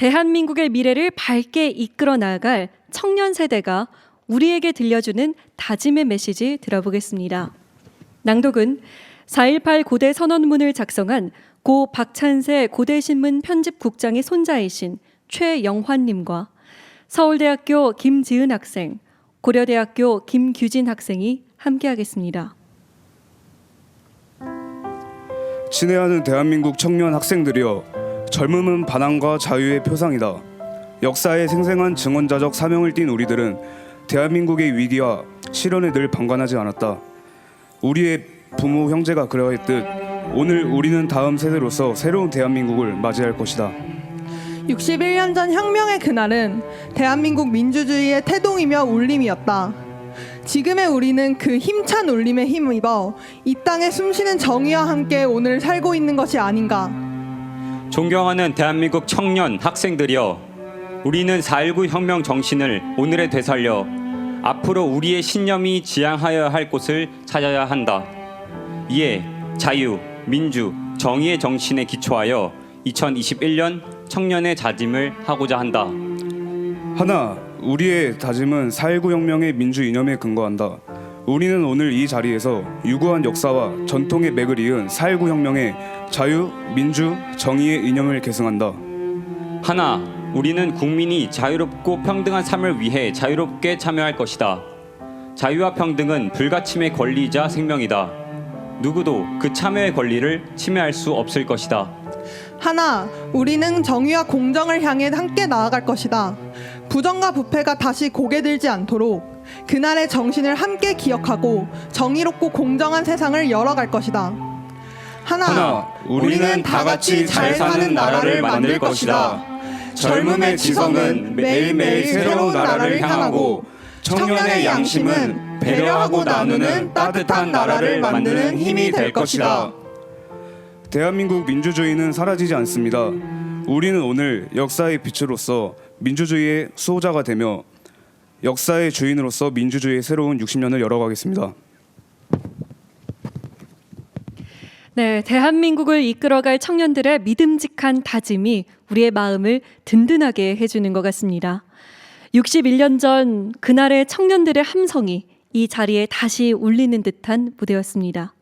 대한민국의 미래를 밝게 이끌어 나아갈 청년 세대가 우리에게 들려주는 다짐의 메시지 들어보겠습니다. 낭독은 4.18 고대 선언문을 작성한 고 박찬세 고대신문 편집국장의 손자이신 최영환님과 서울대학교 김지은 학생, 고려대학교 김규진 학생이 함께하겠습니다. 친애하는 대한민국 청년 학생들이여 젊음은 반항과 자유의 표상이다. 역사의 생생한 증언자적 사명을 띤 우리들은 대한민국의 위기와 실현에 늘 방관하지 않았다. 우리의 부모 형제가 그러했듯 오늘 우리는 다음 세대로서 새로운 대한민국을 맞이할 것이다. 61년 전 혁명의 그날은 대한민국 민주주의의 태동이며 울림이었다. 지금의 우리는 그 힘찬 울림에 힘입어 이 땅에 숨쉬는 정의와 함께 오늘 살고 있는 것이 아닌가. 존경하는 대한민국 청년 학생들이여 우리는 4.19 혁명 정신을 오늘에 되살려 앞으로 우리의 신념이 지향하여야 할 곳을 찾아야 한다. 이에 자유, 민주, 정의의 정신에 기초하여 2021년 청년의 다짐을 하고자 한다. 하나, 우리의 다짐은 4.19 혁명의 민주 이념에 근거한다. 우리는 오늘 이 자리에서 유구한 역사와 전통의 맥을 이은 4.19 혁명의 자유, 민주, 정의의 이념을 계승한다. 하나, 우리는 국민이 자유롭고 평등한 삶을 위해 자유롭게 참여할 것이다. 자유와 평등은 불가침의 권리이자 생명이다. 누구도 그 참여의 권리를 침해할 수 없을 것이다. 하나, 우리는 정의와 공정을 향해 함께 나아갈 것이다. 부정과 부패가 다시 고개 들지 않도록 그날의 정신을 함께 기억하고 정의롭고 공정한 세상을 열어갈 것이다. 하나, 하나, 우리는 다 같이 잘 사는 나라를 만들 것이다. 젊음의 지성은 매일매일 새로운 나라를 향하고 청년의 양심은 배려하고 나누는 따뜻한 나라를 만드는 힘이 될 것이다. 대한민국 민주주의는 사라지지 않습니다. 우리는 오늘 역사의 빛으로서 민주주의의 수호자가 되며 역사의 주인으로서 민주주의의 새로운 60년을 열어가겠습니다. 네, 대한민국을 이끌어갈 청년들의 믿음직한 다짐이 우리의 마음을 든든하게 해주는 것 같습니다. 61년 전 그날의 청년들의 함성이 이 자리에 다시 울리는 듯한 무대였습니다.